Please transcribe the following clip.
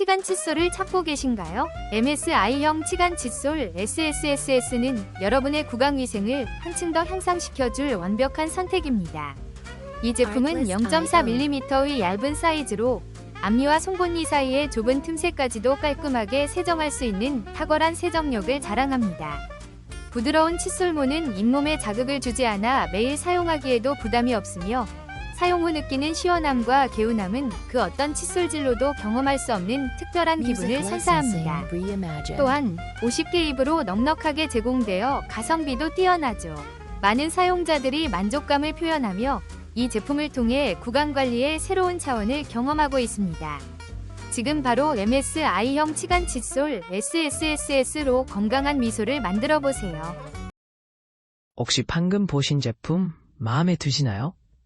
치간 칫솔을 찾고 계신가요? MSI형 치간 칫솔 SSSS는 여러분의 구강 위생을 한층 더 향상시켜줄 완벽한 선택입니다. 이 제품은 0.4mm의 얇은 사이즈로 앞니와 송곳니 사이의 좁은 틈새까지도 깔끔하게 세정할 수 있는 탁월한 세정력을 자랑합니다. 부드러운 칫솔모는 잇몸에 자극을 주지 않아 매일 사용하기에도 부담이 없으며 사용 후 느끼는 시원함과 개운함은 그 어떤 칫솔질로도 경험할 수 없는 특별한 기분을 선사합니다. 또한 50개 입으로 넉넉하게 제공되어 가성비도 뛰어나죠. 많은 사용자들이 만족감을 표현하며 이 제품을 통해 구강 관리의 새로운 차원을 경험하고 있습니다. 지금 바로 MSI형 치간 칫솔 SSSS로 건강한 미소를 만들어 보세요. 혹시 방금 보신 제품 마음에 드시나요?